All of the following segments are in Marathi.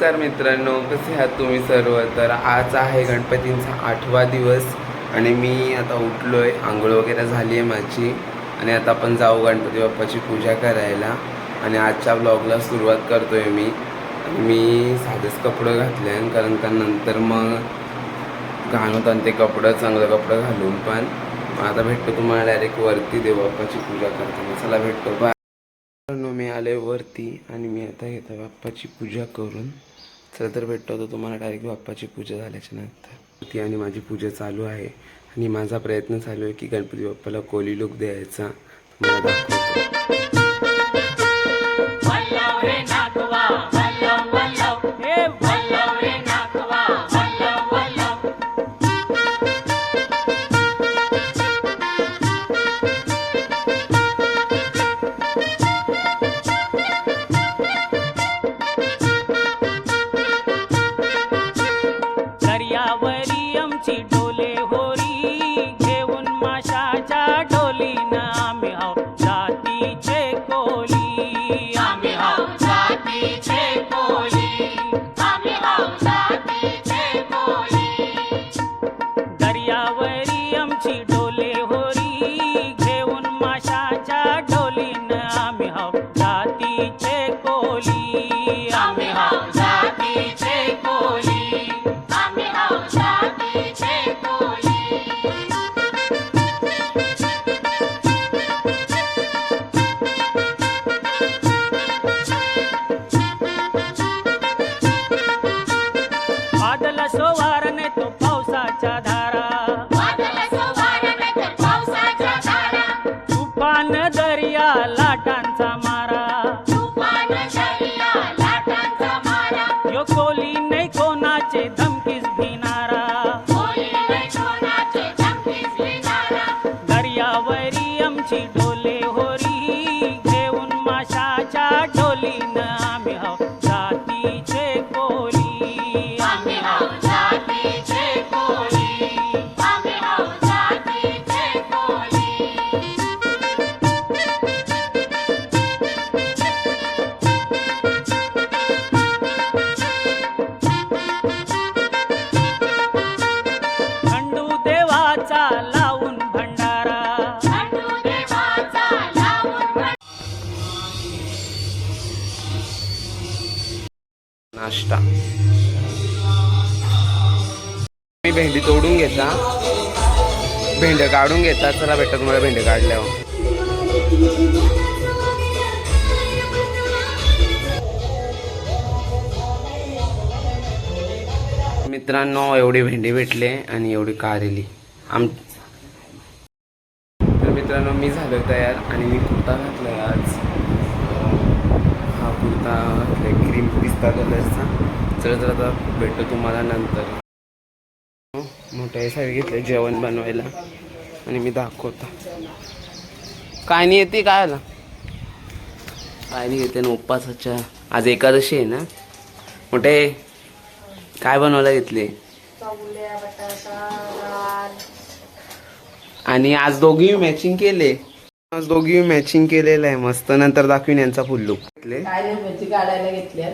नमस्कार मित्रांनो कसे आहात तुम्ही सर्व? तर आज आहे गणपतींचा आठवा दिवस आणि मी आता उठलो आहे आंघोळ वगैरे झाली आहे माझी आणि आता आपण जाऊ गणपती बाप्पाची पूजा करायला आणि आजच्या ब्लॉगला सुरुवात करतो आहे मी मी साधेच कपडं घातले आहे कारण का नंतर मग घाण होतं आणि ते कपडं चांगलं कपडं घालून पण. मग आता भेटतो तुम्हाला डायरेक्ट वरती देव बाप्पाची पूजा करताना. चला भेटतो. बा मी आले वरती आणि मी आता घेतो बाप्पाची पूजा करून. चला तर भेटतो तर तुम्हाला डायरेक्ट बाप्पाची पूजा झाल्याच्यानंतर. ती आणि माझी पूजा चालू आहे आणि माझा प्रयत्न चालू आहे की गणपती बाप्पाला कोली लुक द्यायचा. तुम्हाला दाखवतो. घेऊन यो कोली मी भेंडी तोडून घेता. भेंड्या काढून घेता. चला भेटत तुम्हाला भेंड्या काढल्यावर. मित्रांनो एवढी भेंडी भेटले आणि एवढी कारेली आम तर मित्रांनो मी झालो तयार आणि मी कुर्ता घातलाय आज. हा कुर्ता घातलाय. क्रीम पिस्ता कलरचा चला तर आता भेटतो तुम्हाला नंतर. मोठ्या साडी घेतले जेवण बनवायला. आणि मी दाखवतो. काय नाही येते काय आला? काय नाही येते ना उपवासाच्या आज एकादशी आहे ना? मोठे काय बनवायला घेतले? आणि आज दोघी मॅचिंग केले. आज दोघी मॅचिंग केलेलं आहे. मस्त. नंतर दाखवीन यांचा फुल लुक घेतले काढायला घेतल्यात.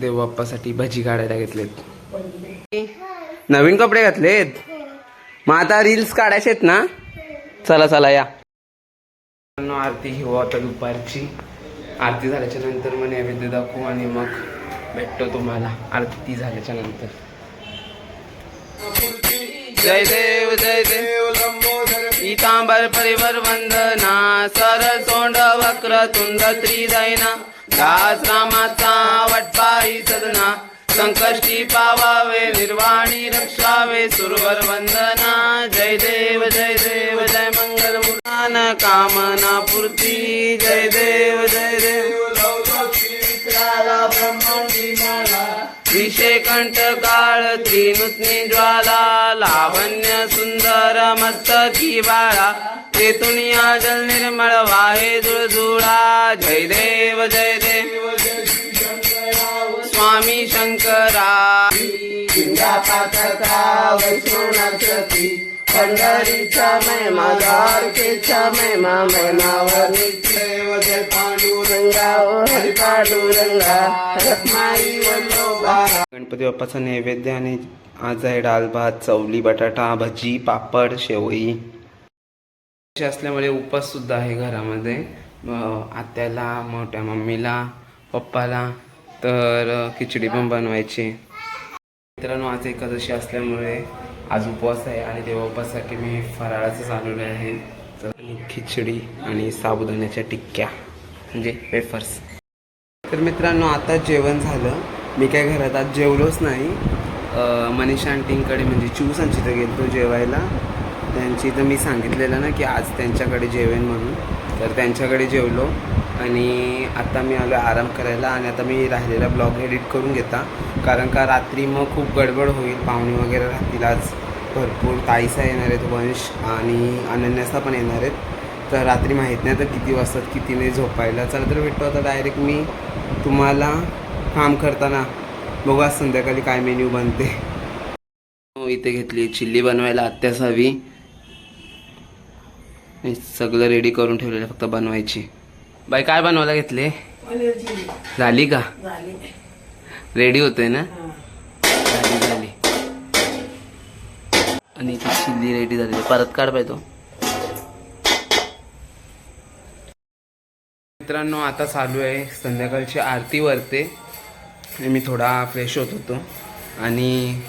देव बाप्पासाठी भजी काढायला घेतलेत. नवीन कपडे घातलेत? मग आता रील्स काढायचे आहेत ना? चला चला या. आरती घेऊ आता दुपारची. आरती झाल्याच्यानंतर मग नैवेद्य दाखवू आणि मग भेटतो तुम्हाला. आरती झाल्याच्यानंतर. जय देव जय देव. पीतांबर परिवर वंदना सर सोंड वक्र तुंड त्रिदैना. दास रामाचा वटपाई सदना संकष्टी पावावे निर्वाणी रक्षावे सुरवर वंदना जय देव जय देव जय मंगल मुलान कामना पूर्ती जय देव जय देव। विषय कंठ काळ त्रिनुत्नी ज्वाला लावण्य सुंदर मस्तकी बाळा तेतुनिया जल निर्मळ वाहे जुळजुळा जय देव जय शंकरा पंढरीचा महिमा द्वारकेचा महिमा महिमावर देव पांडुरंगा ओ हरी पांडुरंगा रखमाई वल्लोबा गणपती बाप्पाचा नैवेद्य आणि आज आहे डाळ भात चवली बटाटा भजी पापड शेवई. असल्यामुळे उपास सुद्धा आहे घरामध्ये. आत्याला मोठ्या मम्मीला पप्पाला. तर खिचडी पण बनवायची. मित्रांनो आज एकादशी असल्यामुळे आज उपवास आहे आणि तेव्हा मी फराळाचं चालवलं आहे. तर खिचडी आणि साबुदाण्याच्या टिक्क्या म्हणजे वेफर्स. तर मित्रांनो आता जेवण झालं. मी काय घरात आज जेवलोच नाही. मनीषा आंटींकडे म्हणजे चूस तिथं गेलो जेवायला. त्यांची तर मी सांगितलेलं ना की आज त्यांच्याकडे जेवेन म्हणून. तर त्यांच्याकडे जेवलो. आणि आता मी आलो आराम करायला आणि आता मी राहिलेला ब्लॉग एडिट करून घेता. कारण का रात्री मग खूप गडबड होईल पाहुणे वगैरे राहतील आज. भरपूर ताईसा येणार आहेत वंश आणि अनन्यासा पण येणार आहेत. तर रात्री माहीत नाही तर किती वाजतात किती नाही झोपायला. चला तर भेटतो आता डायरेक्ट मी तुम्हाला काम करताना. बघा आज संध्याकाळी काय मेन्यू बनते. हो, इथे घेतली चिल्ली बनवायला आत्यास हवी सगळं रेडी करून ठेवलेलं फक्त बनवायची. बाई काय बनवायला घेतले? झाली का? रेडी होते ना? झाली झाली. आणि ती चिल्ली रेडी झाली परत काढ पाहिजे तो. मित्रांनो आता चालू आहे संध्याकाळची आरती वरते. मी थोडा फ्रेश होत होतो. आणि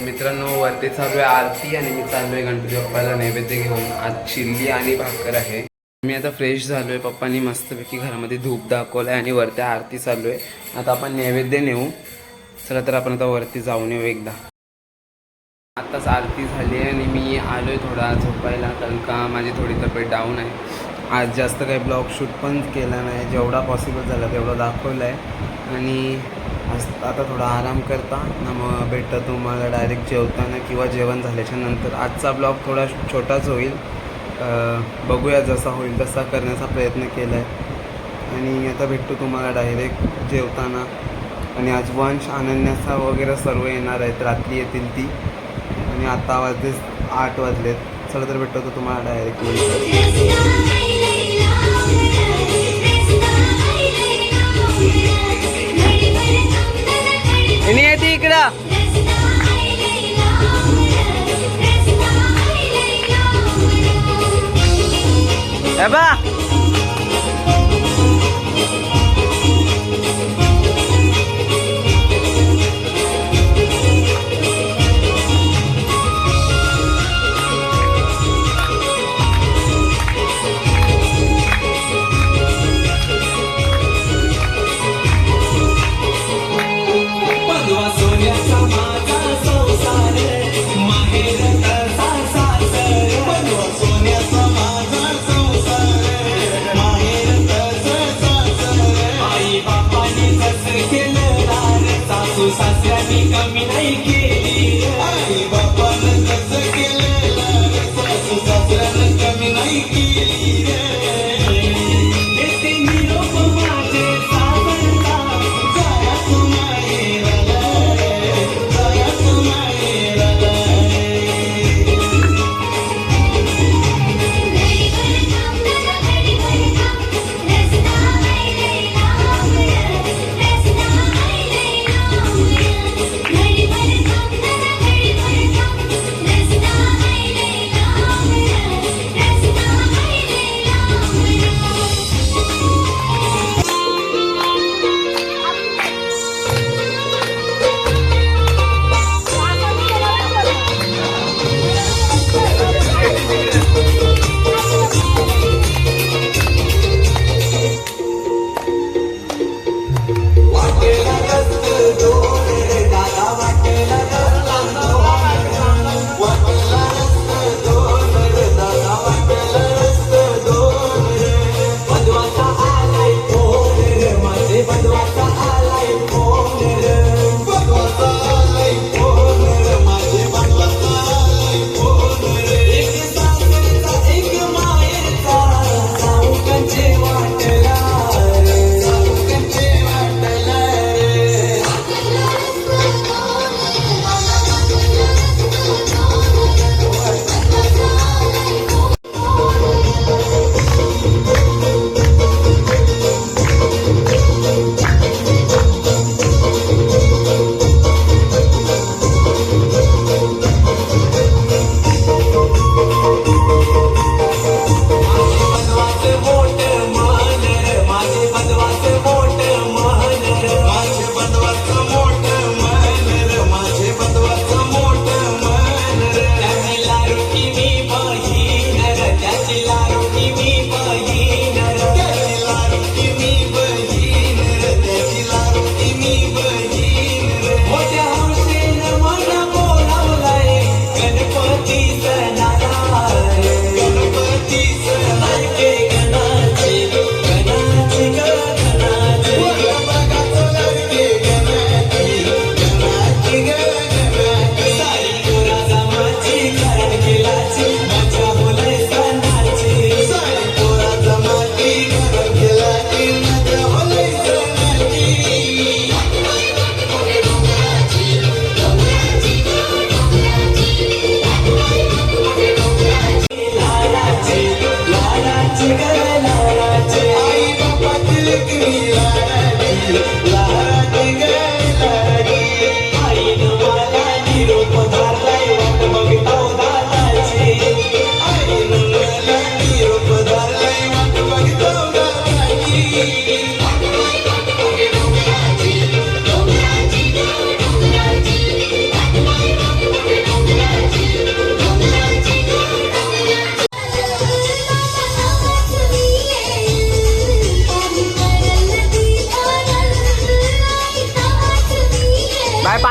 मित्रांनो वरती चालू आहे आरती आणि मी चालू आहे गणपती बाप्पाला नैवेद्य घेऊन. आज चिल्ली आणि भाकर आहे. मी आता फ्रेश झालो आहे पप्पांनी मस्तपैकी घरामध्ये धूप दाखवलं आहे आणि वरती आरती चालू आहे. आता आपण नैवेद्य नेऊ. चला तर आपण आता वरती जाऊन येऊ एकदा. आत्ताच आरती झाली आहे आणि मी आलो आहे थोडा झोपायला कारण का माझी थोडी तब्येत डाऊन आहे. आज जास्त काही ब्लॉग शूट पण केला नाही. जेवढा पॉसिबल झाला तेवढा दाखवला आहे आणि आज आता थोडा आराम करता ना मग भेटतं तुम्हाला डायरेक्ट जेवताना किंवा जेवण झाल्याच्यानंतर. आजचा ब्लॉग थोडा छोटाच होईल. बघूया जसा होईल तसा करण्याचा प्रयत्न केला आहे आणि आता भेटतो तुम्हाला डायरेक्ट जेवताना. आणि आज वंश अनन्यासा वगैरे सर्व येणार आहेत. रात्री येतील ती. आणि आता वाजले आठ वाजलेत. चला तर भेटतो तुम्हाला direct hacia mi camina y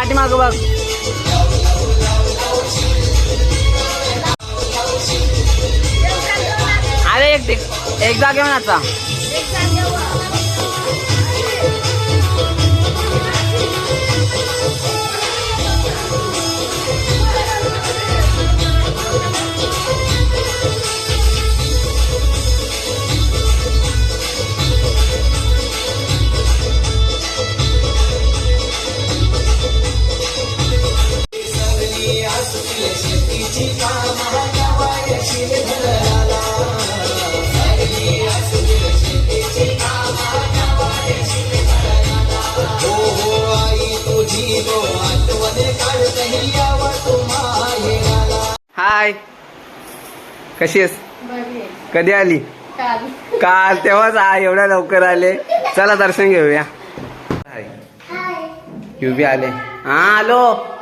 पाठीमागं बघ. अरे एक एक जागे घेऊन आता हाय. कशी आहेस? कधी आली? काल. तेव्हाच आ एवढ्या लवकर आले. चला दर्शन घेऊया. हाय. यू बी आले. हा आलो.